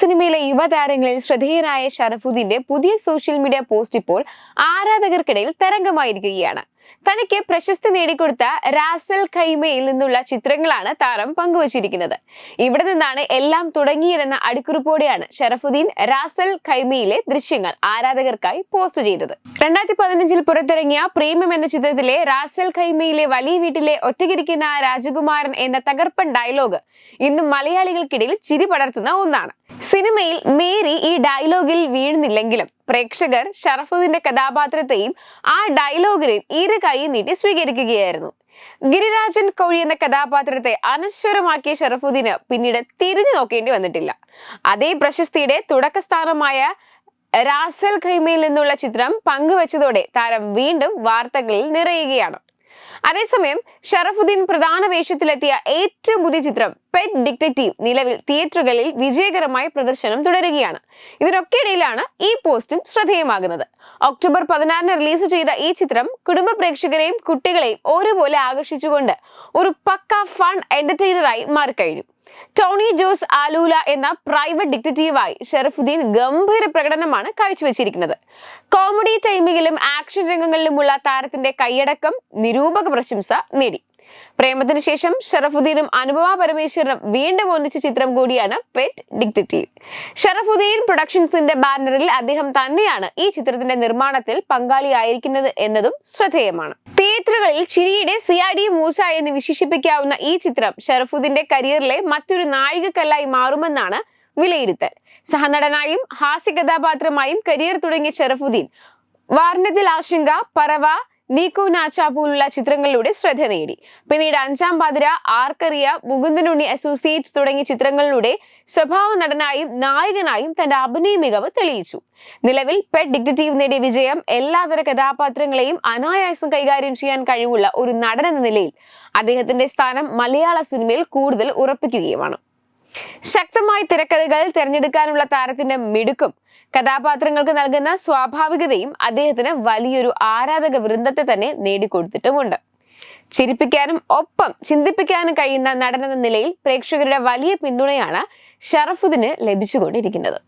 സിനിമയിലെ യുവതാരങ്ങളിൽ ശ്രദ്ധേയനായ ഷറഫുദ്ദീന്റെ പുതിയ സോഷ്യൽ മീഡിയ പോസ്റ്റ് ഇപ്പോൾ ആരാധകർക്കിടയിൽ തരംഗമായിരിക്കുകയാണ്. തനിക്ക് പ്രശസ്തി നേടിക്കൊടുത്ത റാസൽ ഖൈമയിൽ നിന്നുള്ള ചിത്രങ്ങളാണ് താരം പങ്കുവച്ചിരിക്കുന്നത്. ഇവിടെ നിന്നാണ് എല്ലാം തുടങ്ങിയതെന്ന അടിക്കുറിപ്പോടെയാണ് ഷറഫുദ്ദീൻ റാസൽ ഖൈമയിലെ ദൃശ്യങ്ങൾ ആരാധകർക്കായി പോസ്റ്റ് ചെയ്തത്. രണ്ടായിരത്തി പതിനഞ്ചിൽ പുറത്തിറങ്ങിയ പ്രേമം എന്ന ചിത്രത്തിലെ റാസൽ ഖൈമയിലെ വലിയ വീട്ടിലെ ഒറ്റകിരിക്കുന്ന രാജകുമാരൻ എന്ന തകർപ്പൻ ഡയലോഗ് ഇന്നും മലയാളികൾക്കിടയിൽ ചിരി പടർത്തുന്ന ഒന്നാണ്. സിനിമയിൽ മേരി ഈ ഡയലോഗിൽ വീഴുന്നില്ലെങ്കിലും പ്രേക്ഷകർ ഷറഫുദ്ദീന്റെ കഥാപാത്രത്തെയും ആ ഡയലോഗിനെയും ഇരു കൈ നീട്ടി സ്വീകരിക്കുകയായിരുന്നു. ഗിരിരാജൻ കോഴി എന്ന കഥാപാത്രത്തെ അനശ്വരമാക്കിയ ഷറഫുദ്ദീന് പിന്നീട് തിരിഞ്ഞു നോക്കേണ്ടി വന്നിട്ടില്ല. അതേ പ്രശസ്തിയുടെ തുടക്കസ്ഥാനമായ റാസൽ ഖൈമയിൽ നിന്നുള്ള ചിത്രം പങ്കുവച്ചതോടെ താരം വീണ്ടും വാർത്തകളിൽ നിറയുകയാണ്. അതേസമയം ഷറഫുദ്ദീൻ പ്രധാന വേഷത്തിലെത്തിയ ഏറ്റവും പുതിയ ചിത്രം പെറ്റ് ഡിക്റ്റേറ്റീവ് നിലവിൽ തിയേറ്ററുകളിൽ വിജയകരമായി പ്രദർശനം തുടരുകയാണ്. ഇതിനൊക്കെ ഇടയിലാണ് ഈ പോസ്റ്റും ശ്രദ്ധേയമാകുന്നത്. ഒക്ടോബർ പതിനാറിന് റിലീസ് ചെയ്ത ഈ ചിത്രം കുടുംബ പ്രേക്ഷകരെയും കുട്ടികളെയും ഒരുപോലെ ആകർഷിച്ചുകൊണ്ട് ഒരു പക്ക ഫൺ എന്റർടൈനറായി മാറിക്കഴിഞ്ഞു. ടോണി ജോസ് ആലൂല എന്ന പ്രൈവറ്റ് ഡിറ്റക്റ്റീവായി ഷെറഫുദ്ദീൻ ഗംഭീര പ്രകടനമാണ് കാഴ്ചവെച്ചിരിക്കുന്നത്. കോമഡി ടൈമിങ്ങിലും ആക്ഷൻ രംഗങ്ങളിലുമുള്ള താരത്തിന്റെ കൈയടക്കം നിരൂപക പ്രശംസ നേടി. പ്രേമത്തിന് ശേഷം ഷറഫുദ്ദീനും അനുപമ പരമേശ്വരനും വീണ്ടും ഒന്നിച്ച ചിത്രം കൂടിയാണ് പെറ്റ് ഡിക്റ്റേറ്റീവ് ഷറഫുദ്ദീൻ പ്രൊഡക്ഷൻസിന്റെ ബാനറിൽ അദ്ദേഹം തന്നെയാണ് ഈ ചിത്രത്തിന്റെ നിർമ്മാണത്തിൽ പങ്കാളിയായിരിക്കുന്നത് എന്നതും ശ്രദ്ധേയമാണ്. തിയേറ്ററുകളിൽ ചിരിയുടെ സി ഐ ഡി മൂസ എന്ന് വിശേഷിപ്പിക്കാവുന്ന ഈ ചിത്രം ഷറഫുദ്ദീന്റെ കരിയറിലെ മറ്റൊരു നാഴികക്കല്ലായി മാറുമെന്നാണ് വിലയിരുത്തൽ. സഹനടനായും ഹാസ്യ കഥാപാത്രമായും കരിയർ തുടങ്ങിയ ഷറഫുദ്ദീൻ വാർണത്തിൽ ആശങ്ക പറവ നീക്കു നാച്ച പോലുള്ള ചിത്രങ്ങളിലൂടെ ശ്രദ്ധ നേടി. പിന്നീട് അഞ്ചാം പാതിര ആർക്കറിയ മുകുന്ദനുണ്ണി അസോസിയേറ്റ്സ് തുടങ്ങിയ ചിത്രങ്ങളിലൂടെ സ്വഭാവ നടനായും നായകനായും തന്റെ അഭിനയ മികവ് തെളിയിച്ചു. നിലവിൽ പെഡ് ഡിക്റ്റേറ്റീവ് നേടിയ വിജയം എല്ലാതര കഥാപാത്രങ്ങളെയും അനായാസം കൈകാര്യം ചെയ്യാൻ കഴിവുള്ള ഒരു നടൻ എന്ന നിലയിൽ അദ്ദേഹത്തിന്റെ സ്ഥാനം മലയാള സിനിമയിൽ കൂടുതൽ ഉറപ്പിക്കുകയുമാണ്. ശക്തമായ തിരക്കഥകൾ തിരഞ്ഞെടുക്കാനുള്ള താരത്തിന്റെ മിടുക്കും കഥാപാത്രങ്ങൾക്ക് നൽകുന്ന സ്വാഭാവികതയും അദ്ദേഹത്തിന് വലിയൊരു ആരാധക വൃന്ദത്തെ തന്നെ നേടിക്കൊടുത്തിട്ടുമുണ്ട്. ചിരിപ്പിക്കാനും ഒപ്പം ചിന്തിപ്പിക്കാനും കഴിയുന്ന നടനെന്ന നിലയിൽ പ്രേക്ഷകരുടെ വലിയ പിന്തുണയാണ് ഷറഫുദ്ദിന് ലഭിച്ചുകൊണ്ടിരിക്കുന്നത്.